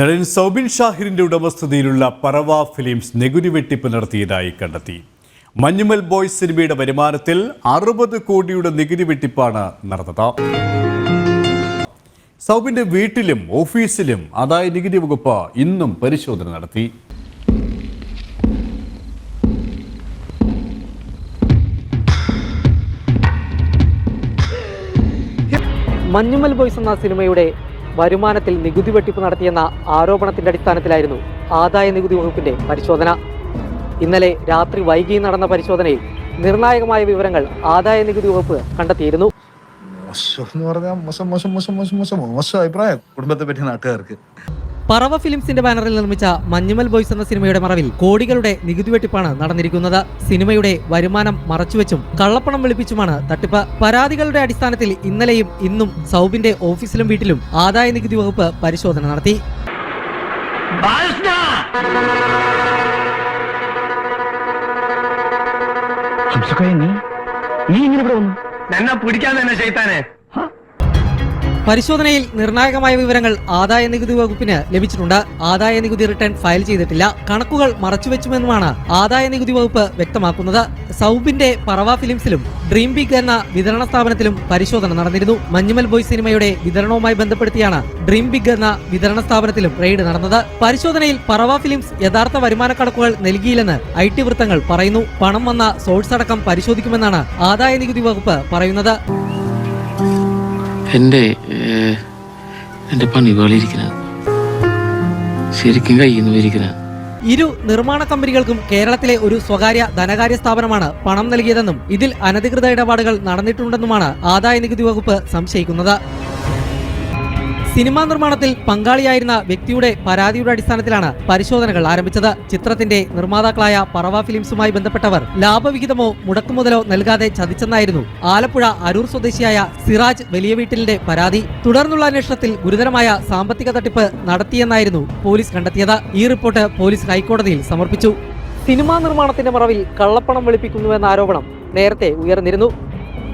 നടൻ സൗബിൻ ഷാഹിറിന്റെ ഉടമസ്ഥതയിലുള്ള പറവ ഫിലിംസ് നികുതി വെട്ടിപ്പ് നടത്തിയതായി കണ്ടെത്തി. മഞ്ഞുമൽ ബോയ്സ് സിനിമയുടെ വരുമാനത്തിൽ അറുപത് കോടിയുടെ നികുതി വെട്ടിപ്പാണ് നടന്നത്. സൗബിന്റെ വീട്ടിലും ഓഫീസിലും ആദായ നികുതി വകുപ്പ് ഇന്നും പരിശോധന നടത്തി. മഞ്ഞുമൽ ബോയ്സ് എന്ന സിനിമയുടെ വരുമാനത്തിൽ നികുതി വെട്ടിപ്പ് നടത്തിയെന്ന ആരോപണത്തിന്റെ അടിസ്ഥാനത്തിലായിരുന്നു ആദായ നികുതി വകുപ്പിന്റെ പരിശോധന. ഇന്നലെ രാത്രി വൈകി നടന്ന പരിശോധനയിൽ നിർണായകമായ വിവരങ്ങൾ ആദായ നികുതി വകുപ്പ് കണ്ടെത്തിയിരുന്നു. മോശം മോശം മോശം മോശം മോശം മോശം അഭിപ്രായം. കുടുംബത്തെ പറ്റി നാട്ടുകാർക്ക്. പറവ ഫിലിംസിന്റെ ബാനറിൽ നിർമ്മിച്ച മഞ്ഞുമൽ ബോയ്സ് എന്ന സിനിമയുടെ മറവിൽ കോടികളുടെ നികുതി വെട്ടിപ്പാണ് നടന്നിരിക്കുന്നത്. സിനിമയുടെ വരുമാനം മറച്ചുവെച്ചും കള്ളപ്പണം വെളുപ്പിച്ചുമാണ് തട്ടിപ്പ്. പരാതികളുടെ അടിസ്ഥാനത്തിൽ ഇന്നലെയും ഇന്നും സൗബിന്റെ ഓഫീസിലും വീട്ടിലും ആദായ നികുതി വകുപ്പ് പരിശോധന നടത്തി. നീ? എന്നെ പിടിക്കാൻ തന്നെ ചെയ്താനെ പരിശോധനയിൽ നിർണായകമായ വിവരങ്ങൾ ആദായ നികുതി വകുപ്പിന് ലഭിച്ചിട്ടുണ്ട്. ആദായ നികുതി റിട്ടേൺ ഫയൽ ചെയ്തിട്ടില്ല. കണക്കുകൾ മറച്ചുവെച്ചുമെന്നുമാണ് ആദായ നികുതി വകുപ്പ് വ്യക്തമാക്കുന്നത്. സൗബിന്റെ പറവ ഫിലിംസിലും ഡ്രീം ബിഗ് എന്ന വിതരണ സ്ഥാപനത്തിലും പരിശോധന നടന്നിരുന്നു. മഞ്ഞുമൽ ബോയ് സിനിമയുടെ വിതരണവുമായി ബന്ധപ്പെടുത്തിയാണ് ഡ്രീം ബിഗ് എന്ന വിതരണ സ്ഥാപനത്തിലും റെയ്ഡ് നടന്നത്. പരിശോധനയിൽ പറവ ഫിലിംസ് യഥാർത്ഥ വരുമാന കണക്കുകൾ നൽകിയില്ലെന്ന് ഐ ടി വൃത്തങ്ങൾ പറയുന്നു. പണം വന്ന സോഴ്സ് അടക്കം പരിശോധിക്കുമെന്നാണ് ആദായ നികുതി വകുപ്പ് പറയുന്നത്. എന്റെ എന്റെ പണി വേളിയിരിക്കുന്നത് ശരിക്കും കയ്യിൽ നിന്ന് വരിക്കുന്നത് ഇരു നിർമ്മാണ കമ്പനികൾക്കും കേരളത്തിലെ ഒരു സ്വകാര്യ ധനകാര്യ സ്ഥാപനമാണ് പണം നൽകിയതെന്നും ഇതിൽ അനധികൃത ഇടപാടുകൾ നടന്നിട്ടുണ്ടെന്നുമാണ് ആദായ നികുതി വകുപ്പ് സംശയിക്കുന്നത്. സിനിമാ നിർമ്മാണത്തിൽ പങ്കാളിയായിരുന്ന വ്യക്തിയുടെ പരാതിയുടെ അടിസ്ഥാനത്തിലാണ് പരിശോധനകൾ ആരംഭിച്ചത്. ചിത്രത്തിന്റെ നിർമ്മാതാക്കളായ പറവ ഫിലിംസുമായി ബന്ധപ്പെട്ടവർ ലാഭവിഹിതമോ മുടക്കുമുതലോ നൽകാതെ ചതിച്ചെന്നായിരുന്നു ആലപ്പുഴ അരൂർ സ്വദേശിയായ സിറാജ് വലിയ വീട്ടിലിന്റെ പരാതി. തുടർന്നുള്ള അന്വേഷണത്തിൽ ഗുരുതരമായ സാമ്പത്തിക തട്ടിപ്പ് നടത്തിയെന്നായിരുന്നു പോലീസ് കണ്ടെത്തിയത്. ഈ റിപ്പോർട്ട് പോലീസ് ഹൈക്കോടതിയിൽ സമർപ്പിച്ചു. സിനിമാ നിർമ്മാണത്തിന്റെ മറവിൽ കള്ളപ്പണം വെളുപ്പിക്കുന്നുവെന്ന ആരോപണം നേരത്തെ ഉയർന്നിരുന്നു.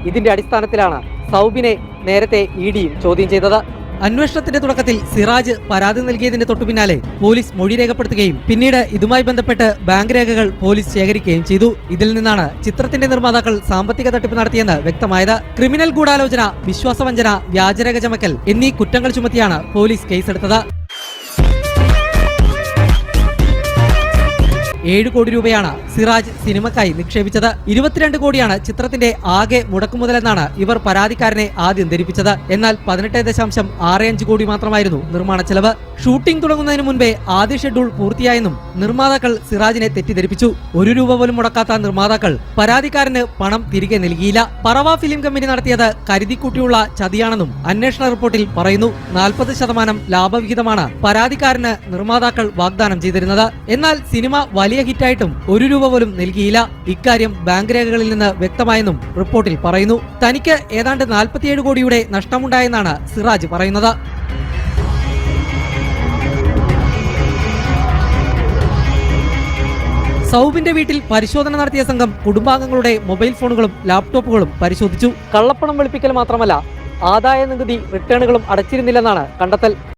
ഇതിന്റെ അടിസ്ഥാനത്തിലാണ് സൗബിനെ നേരത്തെ ഇ ഡിയും ചോദ്യം ചെയ്തത്. അന്വേഷണത്തിന്റെ തുടക്കത്തിൽ സിറാജ് പരാതി നൽകിയതിന്റെ തൊട്ടുപിന്നാലെ പോലീസ് മൊഴി രേഖപ്പെടുത്തുകയും പിന്നീട് ഇതുമായി ബന്ധപ്പെട്ട് ബാങ്ക് രേഖകൾ പോലീസ് ശേഖരിക്കുകയും ചെയ്തു. ഇതിൽ നിന്നാണ് ചിത്രത്തിന്റെ നിർമ്മാതാക്കൾ സാമ്പത്തിക തട്ടിപ്പ് നടത്തിയെന്ന് വ്യക്തമായത്. ക്രിമിനൽ ഗൂഢാലോചന വിശ്വാസവഞ്ചന വ്യാജരേഖ ചമക്കൽ എന്നീ കുറ്റങ്ങൾ ചുമത്തിയാണ് പോലീസ് കേസെടുത്തത്. ഏഴ് കോടി രൂപയാണ് സിറാജ് സിനിമക്കായി നിക്ഷേപിച്ചത്. ഇരുപത്തിരണ്ട് കോടിയാണ് ചിത്രത്തിന്റെ ആകെ മുടക്കുമുതലെന്നാണ് ഇവർ പരാതിക്കാരനെ ആദ്യം ധരിപ്പിച്ചത്. എന്നാൽ പതിനെട്ട് ദശാംശം ആറ് അഞ്ച് കോടി മാത്രമായിരുന്നു നിർമ്മാണ ചെലവ്. ഷൂട്ടിംഗ് തുടങ്ങുന്നതിന് മുൻപേ ആദ്യ ഷെഡ്യൂൾ പൂർത്തിയായെന്നും നിർമ്മാതാക്കൾ സിറാജിനെ തെറ്റിദ്ധരിപ്പിച്ചു. ഒരു രൂപ പോലും മുടക്കാത്ത നിർമ്മാതാക്കൾ പരാതിക്കാരന് പണം തിരികെ നൽകിയില്ല. പറവ ഫിലിം കമ്പനി നടത്തിയത് കരുതിക്കൂട്ടിയുള്ള ചതിയാണെന്നും അന്വേഷണ റിപ്പോർട്ടിൽ പറയുന്നു. നാൽപ്പത് ശതമാനം ലാഭവിഹിതമാണ് പരാതിക്കാരന് നിർമ്മാതാക്കൾ വാഗ്ദാനം ചെയ്തിരുന്നത്. എന്നാൽ സിനിമ വലിയ ഹിറ്റായിട്ടും ഒരു രൂപ പോലും നൽകിയില്ല. ഇക്കാര്യം ബാങ്ക് രേഖകളിൽ നിന്ന് വ്യക്തമായെന്നും റിപ്പോർട്ടിൽ പറയുന്നു. തനിക്ക് ഏതാണ്ട് നാൽപ്പത്തിയേഴ് കോടിയുടെ നഷ്ടമുണ്ടായെന്നാണ് സിറാജ് പറയുന്നത്. സൗബിന്റെ വീട്ടിൽ പരിശോധന നടത്തിയ സംഘം കുടുംബാംഗങ്ങളുടെ മൊബൈൽ ഫോണുകളും ലാപ്ടോപ്പുകളും പരിശോധിച്ചു. കള്ളപ്പണം വെളുപ്പിക്കൽ മാത്രമല്ല ആദായ നികുതി റിട്ടേണുകളും അടച്ചിരുന്നില്ലെന്നാണ് കണ്ടെത്തൽ.